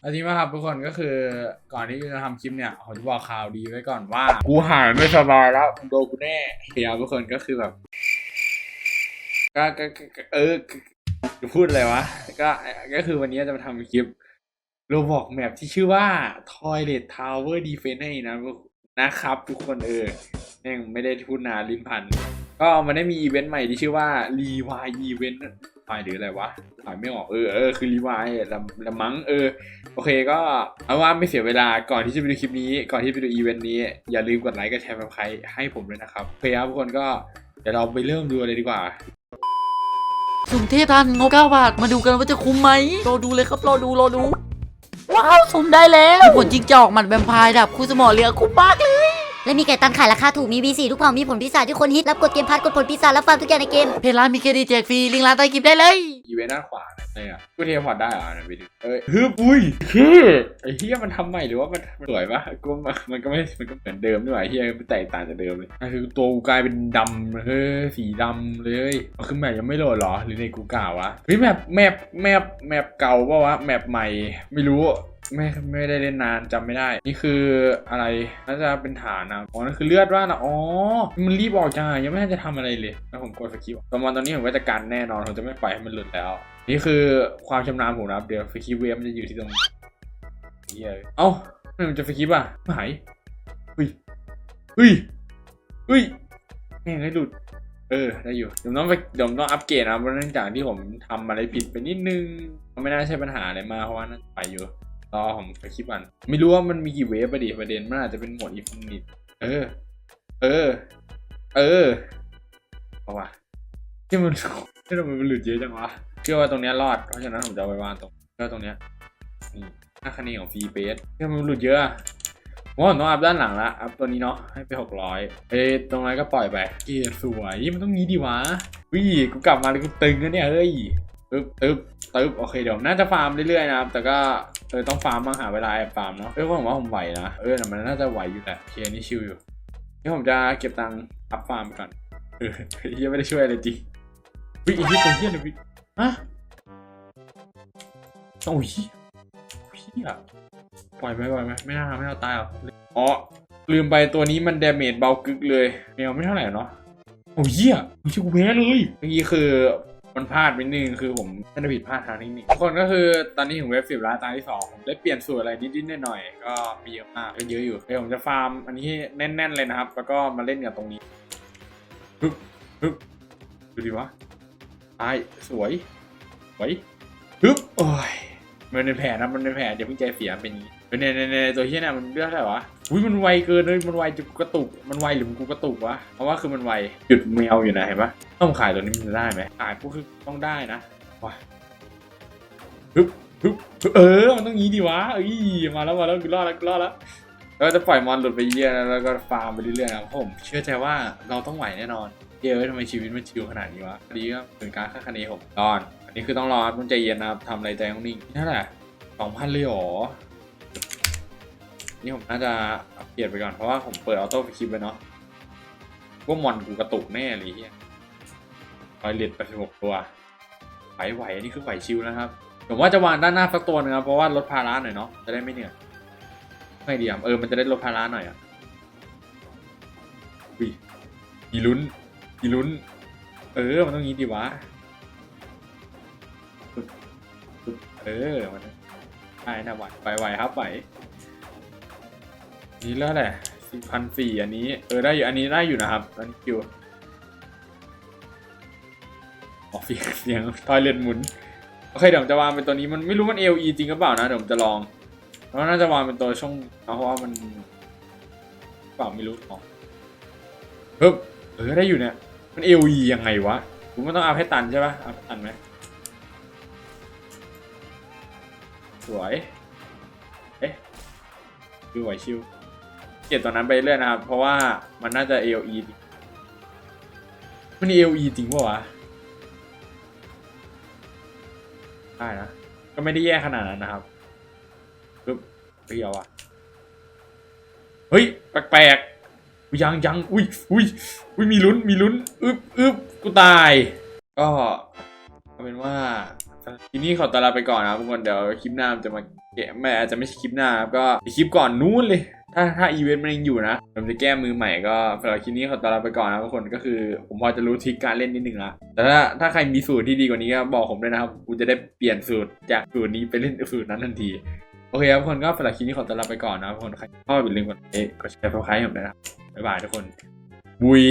เอาจริงป่ะครับทุกคนก็คือก่อนที่จะทำคลิปเนี่ยผมจะบอกข่าวดีไว้ก่อนว่า กูหายไม่สบายแล้วมึงโดนกูแน่เฮียทุกคนก็คือแบบก็ก็ก็ก็เออจะพูดอะไรวะก็ก็คือวันนี้จะมาทำคลิปโรบอกแมปที่ชื่อว่า Toilet Tower Defense ให้นะนะครับ ทุกคนเออยังไม่ได้พูดนานลิ้นพัน ก็มันได้มีอีเวนต์ใหม่ที่ชื่อว่า Rewind Event ไปหรืออะไรวะถ่ายไม่ออกเออเออคือ Rewind ละละมั้งเออโอเคก็เอาว่าไม่เสียเวลาก่อนที่จะไปดูคลิปนี้ ก่อนที่จะไปดูอีเวนต์นี้ อย่าลืมกดไลค์กดแชร์แบบใครให้ผมด้วยนะครับโอเคครับทุกคนก็เดี๋ยวเราไปเริ่มดูเลยดีกว่าสุ่มเทพทันงบ9บาท มาดูกันว่าจะคุ้มไหมรอดูเลยครับรอดูรอดู ว้าวสุ่มได้แล้วมีผลจิงจอกหมัดแวมไพร์ดับคู่สมอเรือคุ้มมากเลย และมีไก่ตันขายราคาถูกมี V4 ทุกเผ่ามีผลปีศาจที่คนฮิตรับกดเกมพัดกดผลปีศาจรับฟาร์มทุกอย่างในเกมเพจร้านมีเครดิตแจกฟรีลิงก์ร้านใต้คลิปได้เลยอีเวนต์ด้านขวาเนี่ยอะกูเทพอร์ตได้เหรอเนี่ยไปดูเอ้ยฮึบอุ้ยเฮ้ไอ้เฮียมันทำใหม่หรือว่ามันมันสวยปะกูว่ามันก็ไม่มันก็เหมือนเดิมด้วยไอ้เฮียมันแตกต่างจากเดิมเลยอะคือตัวกูกลายเป็นดำเฮ้ยสีดำเลยเอาขึ้นแมปยังไม่โหลดเหรอหรือในกูกล่าววะเฮ้ยแมปแมปแมปแมปเก่าปะวะแมปใหม่ไม่รู้ ไม่ไม่ได้เล่นนานจำไม่ได้ นี่คืออะไรน่าจะเป็นฐานนะอ๋อนั่นคือเลือดว่านะอ๋อมันรีบออกจังอะยังไม่ทันจะทำอะไรเลยแล้วผมกดสกิปประมาณตอนนี้ผมก็จะกันแน่นอนผมจะไม่ปล่อยให้มันหลุดแล้ว นี่คือความชำนาญผมนะครับเดี๋ยวสกิปเวฟมันจะอยู่ที่ตรงนี้เหี้ยเอ้าไม่มันจะสกิปอะไม่หายเฮ้ยเฮ้ยเฮ้ยแม่งให้หลุดเออได้อยู่เดี๋ยวต้องไปเดี๋ยวต้องอัปเกรดนะเพราะเนื่องจากที่ผมทำอะไรผิดไปนิดนึงมันไม่น่าใช่ปัญหาอะไรมาเพราะว่าน่าจะไปอยู่ รอผมไปคลิปมัน ไม่รู้ว่ามันมีกี่เวฟประเดี๋ยวประเด็นมันอาจจะเป็นหมวดอินฟินิตเออ เออ เออเอาว่ะที่มันที่มันมันหลุดเยอะจังวะเชื่อว่าตรงเนี้ยรอดเพราะฉะนั้นผมจะไปวางตรงก็ตรงเนี้ยนี่ค่าคะแนนของฟรีเบสที่มันหลุดเยอะอะผมว่าผมต้องอัพด้านหลังละอัพตัวนี้เนาะให้ไปหกร้อยเอ้ตรงนั้นก็ปล่อยไปเกียร์สวยมันต้องงี้ดีวะวิ่กูกลับมาเลยกูตึงแล้วเนี่ยเฮ้ยตึ๊บตึ๊บตึ๊บโอเคเดี๋ยวน่าจะฟาร์มเรื่อยๆนะครับแต่ก็ เออต้องฟาร์มบ้างหาเวลาแอบฟาร์มเนาะเออผมว่าผมไหวนะเออมันน่าจะไหวอยู่แหละเคนี่ชิลอยู่นี่ผมจะเก็บตังค์อัพฟาร์มก่อนเออยังไม่ได้ช่วยอะไรจริงวิอีกที่ตรงเฮียเลยวิฮะโอ้ยเฮียปล่อยไปปล่อยไปไม่น่าทำให้เราตายหรอกอ๋อลืมไปตัวนี้มันเดเมจเบากึกเลยแมวไม่เท่าไหร่เนาะโอ้ยเฮียโอ้ยกูแพ้เลยเมื่อกี้คือ มันพลาดไปนิดนึงคือผมน่าจะผิดพลาดทางเทคนิคทุกคนก็คือตอนนี้ถึงเว็บสิบล้วตาที่สองผมได้เปลี่ยนสูตรอะไรนิดๆหน่อยๆก็มีเยอะมากก็เยอะอยู่เดี๋ยวผมจะฟาร์มอันนี้แน่น ๆเลยนะครับ แล้วก็มาเล่นกับตรงนี้ฮึบฮึบดูดิวะตายสวยสวยฮึบโอ้ยมันเป็นแผลนะมันเป็นแผลเดี๋ยวเพิ่งใจเสียเป็นนี้เนี่ยเนี่ยเนตัวเฮียเนี่ยมันเลือดเท่าไรวะอุ้ยมันไวเกินเลยมันไวจนกูกระตุก มันไวหรือมันกูกระตุกวะเพราะว่าคือมันไวหยุดแมวอยู่นะเห็นปะ ต้องขายตัวนี้มันจะได้ไหมขายปุ๊บคือต้องได้นะว้าฮึบฮึบฮึบเออ มันต้องงี้ดีวะเอ้ยมาแล้วมาแล้วกูรอดแล้วกูรอดแล้วแล้วจะปล่อยมอนหลุดไปเรื่ยนะแล้วก็ฟาร์มไปเรื่อยๆนะผมเชื่อใจว่าเราต้องไหวแน่นอนเย้ยทำไมชีวิตมันชิวขนาดนี้วะอันนี้ก็เป็นการคาคะเนผมรอนอันนี้คือต้องรอต้องใจเย็นนะครับทำอะไรใจต้องนิ่งนี่เท่าไหร่สองพันเลยหรอนี่ผมน่าจะอัปเกรดไปก่อนเพราะว่าผมเปิดออโต้คลิปไปเนาะพว่ามอนกูกระตุกแน่เลยเฮีย ทอยเล็ต86ตัวไหวไหวอันนี้คือไหวชิวนะครับ ผมว่าจะวางด้านหน้าสักตัวหนึงครับ เพราะว่าลดภาระหน่อยเนาะ จะได้ไม่เหนื่อยไม่ดีอะเออ มันจะได้ลดภาระหน่อยอะอุ้ยมีลุ้นมีลุ้น เออ มันต้องงี้ดีวะ เออ มันได้นะไหวไหวไหวครับไหวนี่แล้วแหละสี่พันสี่อันนี้ เออ ได้อยู่ อันนี้ได้อยู่นะครับอันนี้คิว ออกเสียงเสียงทอยเล็ตหมุน โอเคเดี๋ยวผมจะวางเป็นตัวนี้มันไม่รู้มัน LE จริงหรือเปล่านะเดี๋ยวผมจะลองแล้วน่าจะวางเป็นตัวช่องเพราะว่ามันเปล่าไม่รู้อ๋อเฮ้ยเออได้อยู่เนี่ยมัน LE ยังไงวะผมมันต้องเอาให้ตันใช่ปะเอาให้ตันไหมสวยเอ๊ะชิวไหวชิวเก็บตัวนั้นไปเรื่อยนะครับ เพราะว่ามันน่าจะ LE จริงมัน LE จริงปะวะ ได้นะ ก็ไม่ได้แย่ขนาดนั้นนะครับปึ๊บเฮ้ยเอาอะเฮ้ย แปลกๆยังยังอุ้ยอุ้ยอุ้ยมีลุ้นมีลุ้นอึ๊บอึ๊บกูตาย ก็เอาเป็นว่าทีนี้ขอตลาไปก่อนนะครับทุกคนเดี๋ยวคลิปหน้าจะมาแกะไม่อาจจะไม่ใช่คลิปหน้าครับก็คลิปก่อนนู้นเลย ถ้าถ้าอีเวนต์มันยังอยู่นะผมจะแก้มือใหม่ก็สำหรับคลิปนี้ขอตัวลาไปก่อนนะทุกคนก็คือ ผมพอจะรู้ทริคการเล่นนิดนึงละแต่ถ้าถ้าใครมีสูตรที่ดีกว่านี้ก็บอกผมด้วยนะครับกูจะได้เปลี่ยนสูตรจากสูตรนี้ไปเล่นสูตรนั้นทันทีโอเคครับทุกคนก็สำหรับคลิปนี้ขอตัวลาไปก่อนนะทุกคนใครชอบอย่าลืมกดไลค์กดแชร์กดไลค์ผมด้วยนะครับบ๊ายบายทุกคนบุย